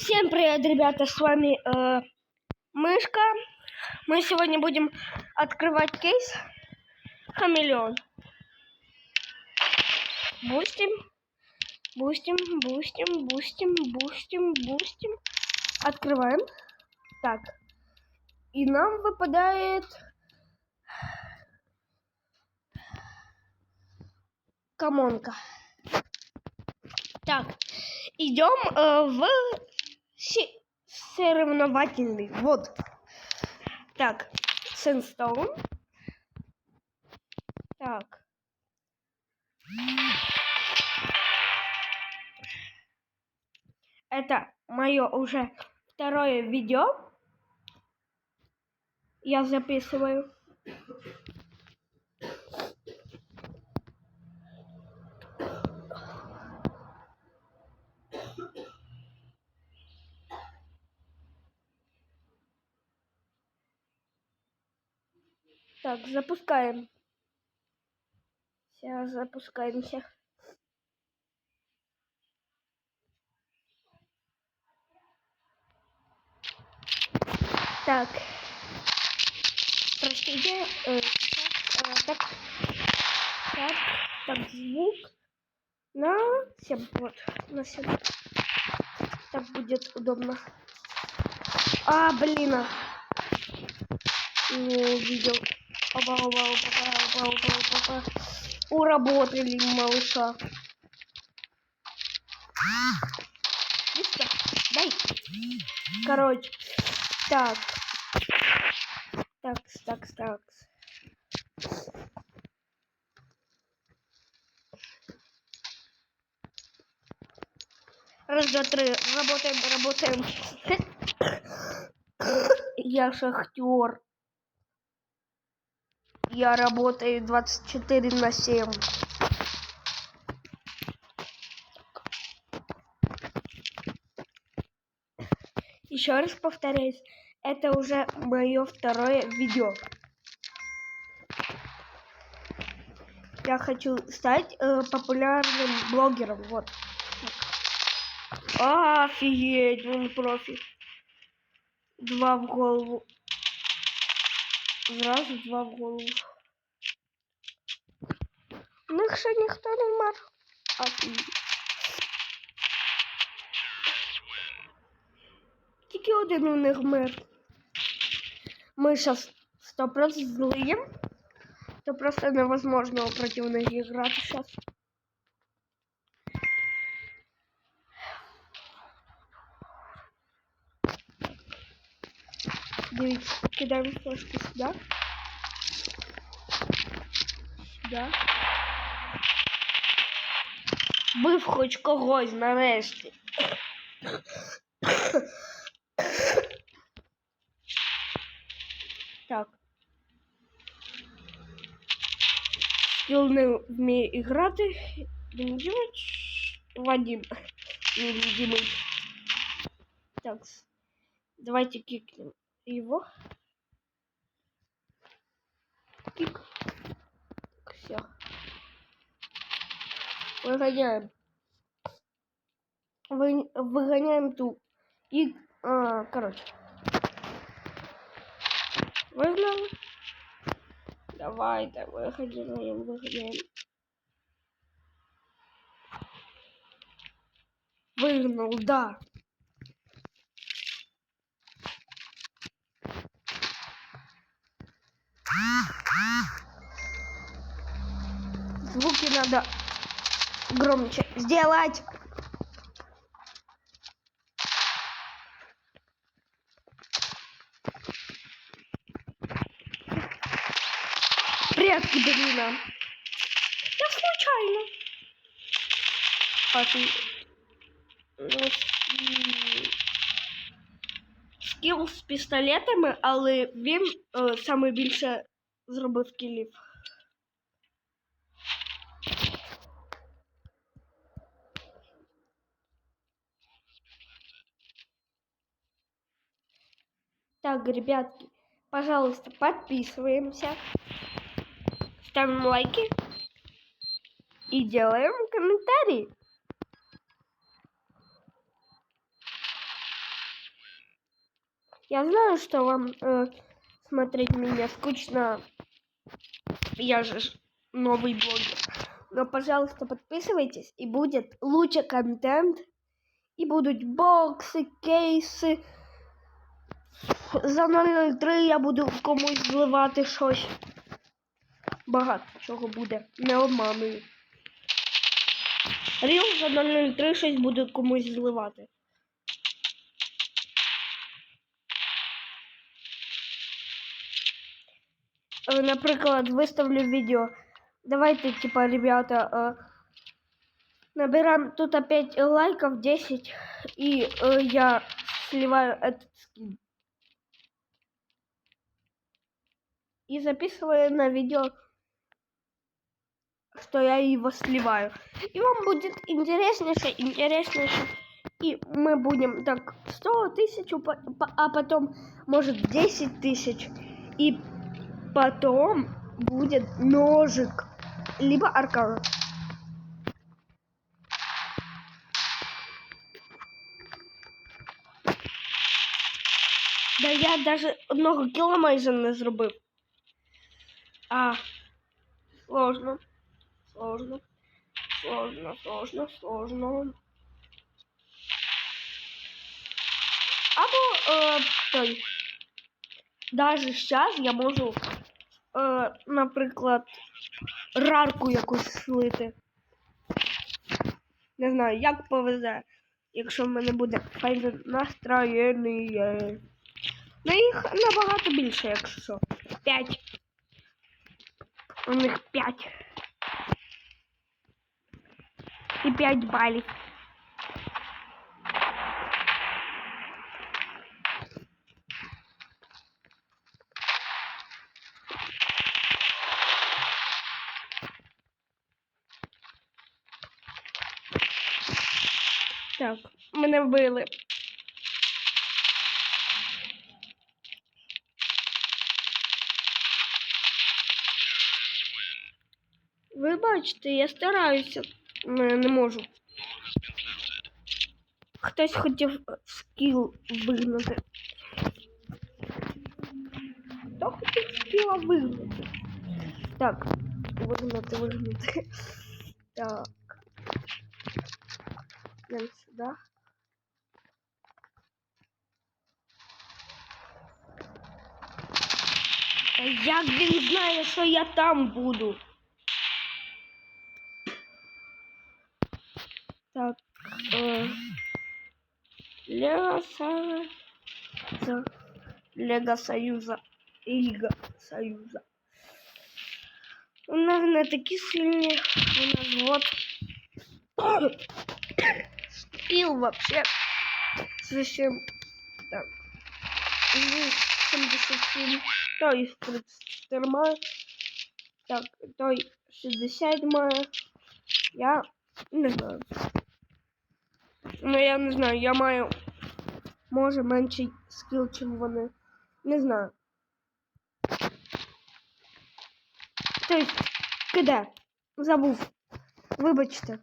Всем привет, ребята, с вами э, Мышка. Мы сегодня будем открывать кейс Хамелеон. Бустим, бустим, бустим, бустим, бустим, бустим. Открываем. Так. И нам выпадает... Камонка. Так, идем э, в соревновательный. Вот. Так, Сенстоун. Так. Это мое уже второе видео. Я записываю. Так, запускаем. Сейчас запускаемся. Так. Простите. э, так, э, так. Так. Так, звук. На 7. Вот. На 7. Так будет удобно. А, блин. а. Не увидел. Опа, опа, опа, опа, опа, опа. Уработали малыша. Мишка, дай. Короче. Так. Так, так, так. Раз, два, три. Работаем, работаем. Я шахтер. Я работаю 24 на 7. Еще раз повторяюсь, это уже мое второе видео. Я хочу стать э, популярным блогером. Вот. Офигеть, он профи. Два в голову. Зразу два в голову. У них ще ніхто не вмер. Офігеть. Тільки один у них вмер. Ми зараз 100% злиємо. То просто невозможно проти них играть сейчас. Дивіться, кидаємо флешку сюди. Сюди. Бив хоч когось нарешті. Так. Скіл не вміє грати. Димдімич. Вадим. Невидимый. Так. Давайте кикнем его. Кик. Все. Выгоняем. Вы, выгоняем ту. И, а, короче. Выгнал. Давай, да, выгоняем, выгоняем. Выгнал, да. Звуки надо громче сделать. Прятки, блин. а. Я случайно. Папи Ну, м, Скіл з пістолетами, але він е, саме більше зробив кілів. Так, ребятки, пожалуйста, подписываемся, ставим лайки и делаем комментарии. Я знаю, что вам э, смотреть меня скучно. Я же новый блогер. Но, пожалуйста, подписывайтесь, и будет лучше контент. І будуть бокси, кейси. За 003 я буду комусь щось. Багато чого буде. Не обманую. Ріл за 003 щось буду комусь зливати. Наприклад, виставлю відео. Давайте, типа, ребята, е, набираем тут опять лайков 10, и э, я сливаю этот скин. И записываю на видео, что я его сливаю. И вам будет интереснейше, интереснейше. И мы будем так 100 тысяч, а потом может 10 тысяч. И потом будет ножик, либо аркан. Да я даже одного кіла не зробив. А, сложно. Сложно. Сложно, сложно, сложно. Або е, той. Даже зараз я можу, е, наприклад, рарку якусь слити. Не знаю, як повезе, якщо в мене буде файне настроєння. Ну їх набагато більше, якщо. П'ять. У них п'ять. І п'ять балів. Так, мене вбили. Ви бачите, я стараюся, але не можу. Хтось хотів скіл вигнати. Хто хотів скіла вигнати? Так, вигнати, вигнати. Так. Йдемо сюди. Та як він знає, що я там буду? Так, э, Лего Союза. Лего Союза. Лига Союза. У нас не такі сильні. У нас вот. Скилл вообще. Зачем? Так. Ну, 77. Той 34 має. Так, той 60 має. Я не знаю. Ну, я не знаю, я маю може менший скіл, чим вони. Не знаю. Тобто, киде? Забув. Вибачте.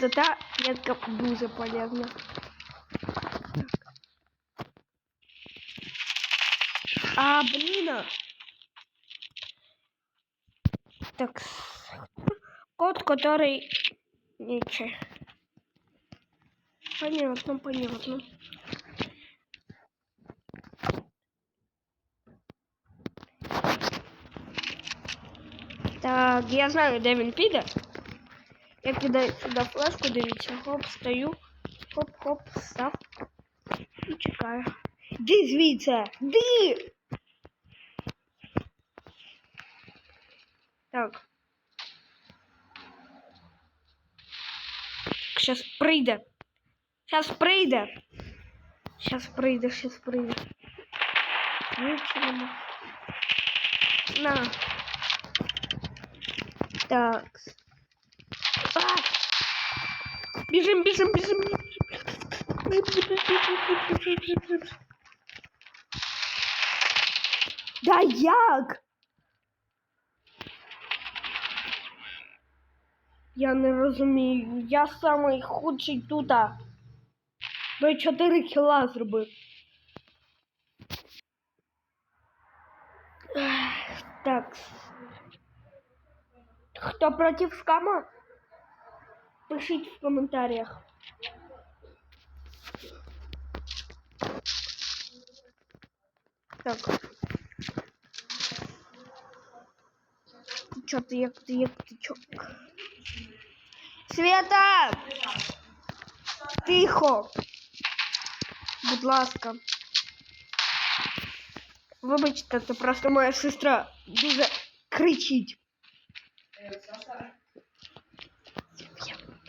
Вот это ветка дуже полезна. А, блин. а. Так, код, который... Ничего. Понятно, понятно. Так, я знаю, де він піде. Я кидаю сюди флешку, дивіться, хоп, стою, хоп-хоп, став і чекаю. Ди звідси! Ди! Так. Щас прийде. Щас прийде. Щас прийде, щас прийде. Вичеремо. На. Так. А! Бежим, бежим, бежим. Да як? Я не розумію. Я самий худший тут. Я 4 кіла зробив. Так. Хто проти скама? Пишіть в коментарях. Так. Чо ти, як ти, як ти, чо? Света! Тихо! Будь ласка. Вибачте, це просто моя сестра дуже кричить.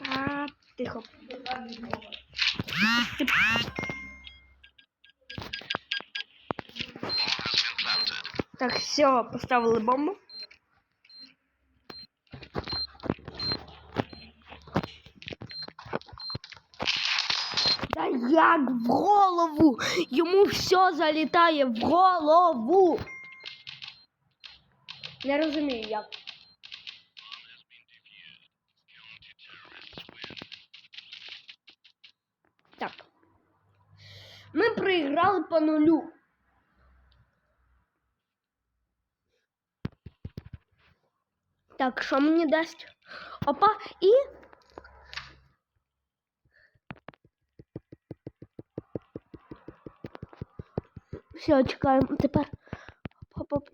А, тихо. Ти- Так, все, поставили бомбу. Та як в голову? Йому все залітає в голову. Не розумію як. Ми проіграли по нулю. Так, що мені дасть? Опа, і. Все, чекаємо тепер. Оп-оп.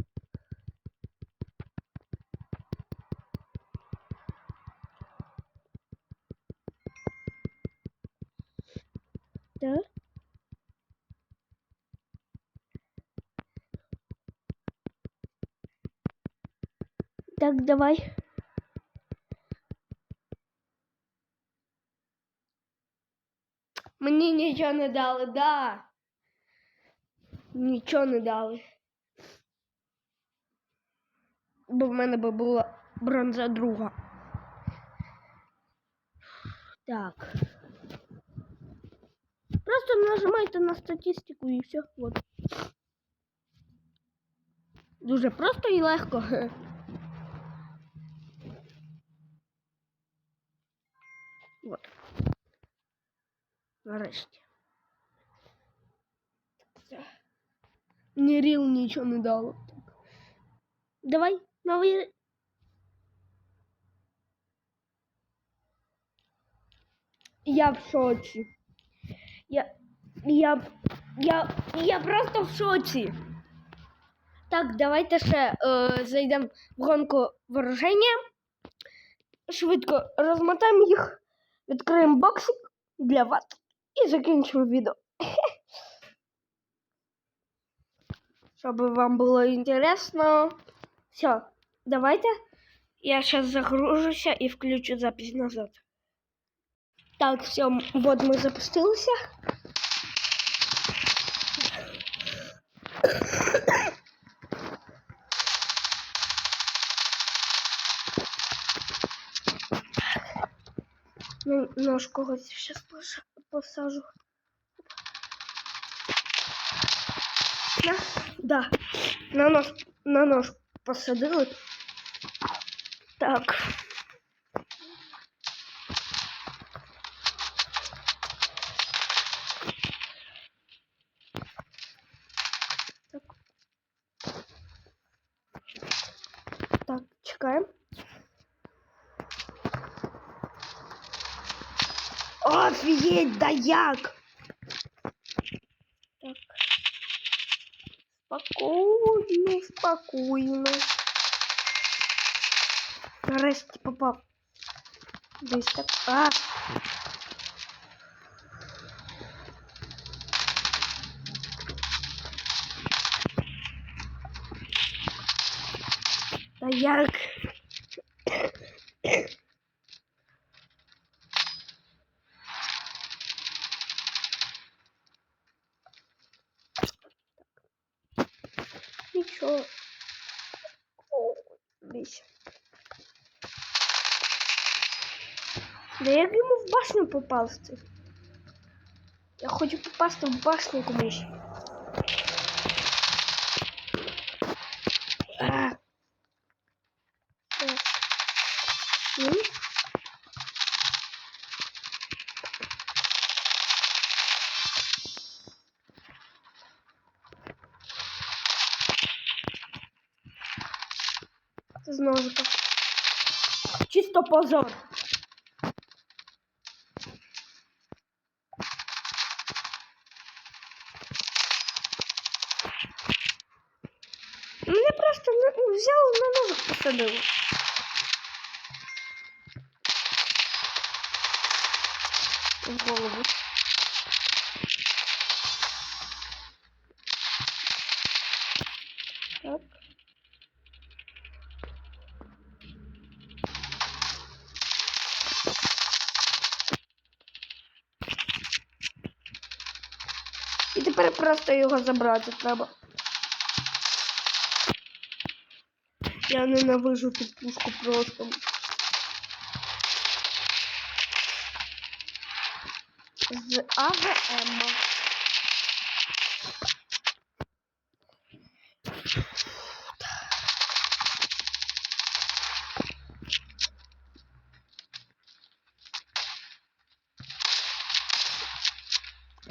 Так. Так, давай. Мені нічого не дали, да. Нічого не дали. Бо в мене би була бронза друга. Так. Просто нажимайте на статистику і все. Вот. Дуже просто і легко. Вот. Нарешті. Ні ріл нічого не дало. Так. Давай, новий. Я в шоці. Я. Я. Я. Я просто в шоці. Так, давайте ще е, зайдемо в гонку вооруження. Швидко розмотаємо їх, відкриємо боксик для вас і закінчимо відео. Щоб вам було інтересно. Все, давайте. Я сейчас загружуся і включу запись назад. Так, все, вот ми запустилися. Нож когось сейчас посажу. На, да, на нож, на нож посадили. Так. Так. Чекаємо. Офігеть, да як? Так. Спокійно, спокійно. Нарешті попав. Десь так. А! Нічого. О, десь. Да як йому в башню попасти? Я хочу попасти в башню комусь. З ножика. Чисто позор. Мене просто на- взяли на ножик посадили. І тепер просто його забрати треба. Я ненавижу ту пушку просто. З АВМ.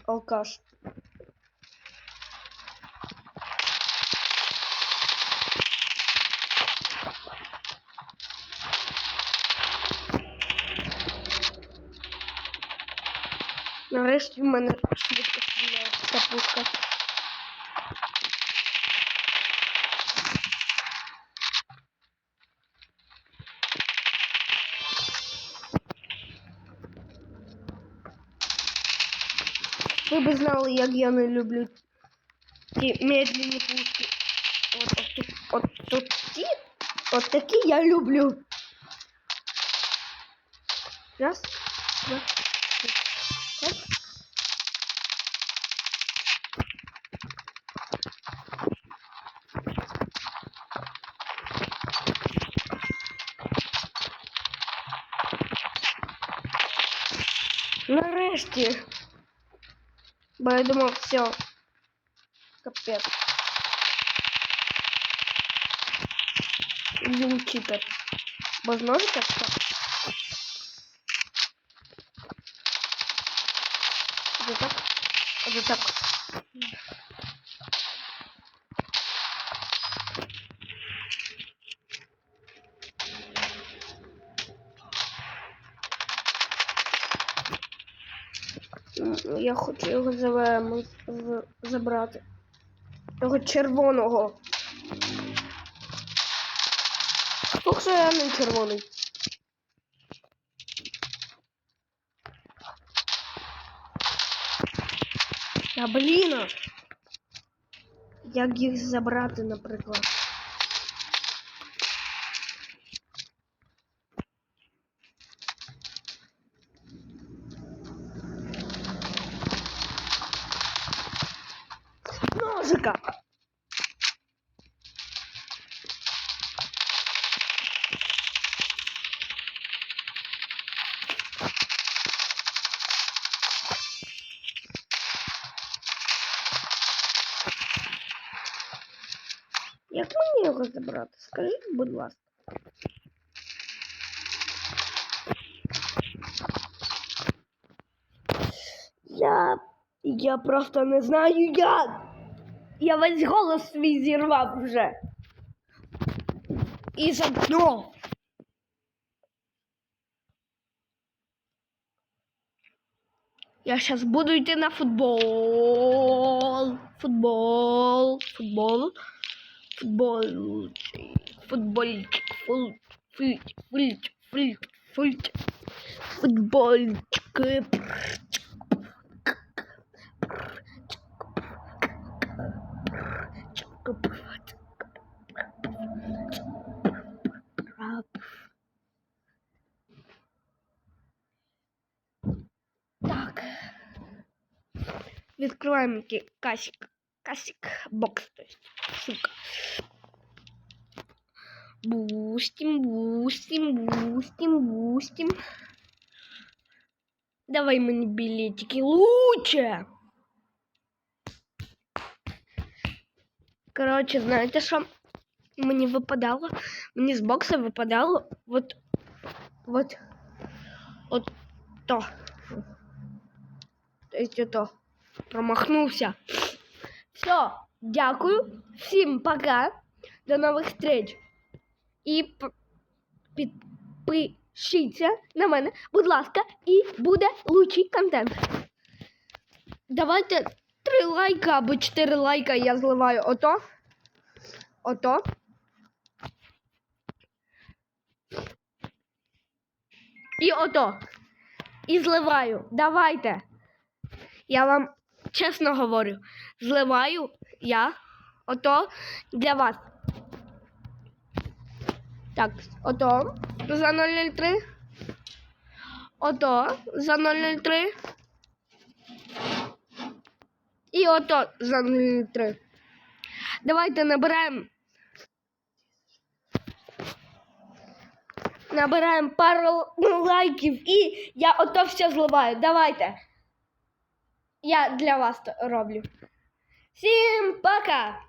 Алкаш. Нарешті в мене швидко стріляє ця пушка. Ви б знали, як я не люблю ті медленні пушки. От, от, тут- от, тут ті, от такі я люблю. Раз, два, Нарешті. Бо я думав, все. Капець. Він читер. Ножика все. Оце так. Оце так. Я хочу його забрати. Того червоного. Ох, що я не червоний. Та блін. Як їх забрати, наприклад? Як мені його забрати? Скажіть, будь ласка. Я. Я просто не знаю як. Я весь голос свій зірвав вже. І за дно. Я сейчас буду йти на футбол. Футбол. Футбол. Футбол. Футбольчик. Фут. Фульт. Фульт. Фульт. Фульт. Футбольчик. Так. Відкриваємо касик. Касик бокс, то есть. Сука. Бустим, бустим, бустим, бустим. Давай мені білетики лучше. Коротше, знаєте що? Мені випадало, мені з бокса випадало от, от, от то. То есть это. Промахнувся. Все, дякую. Всім пока. До нових встреч. І підпишіться на мене, будь ласка, і буде лучший контент. Давайте три лайка або чотири лайка я зливаю ото. Ото. І ото. І зливаю. Давайте. Я вам чесно говорю, зливаю я ото для вас. Так, ото за 003. Ото за 003. І ото за 003. Давайте набираємо. Набираємо пару лайків і я ото все зливаю. Давайте. Я для вас роблю. Всім пока!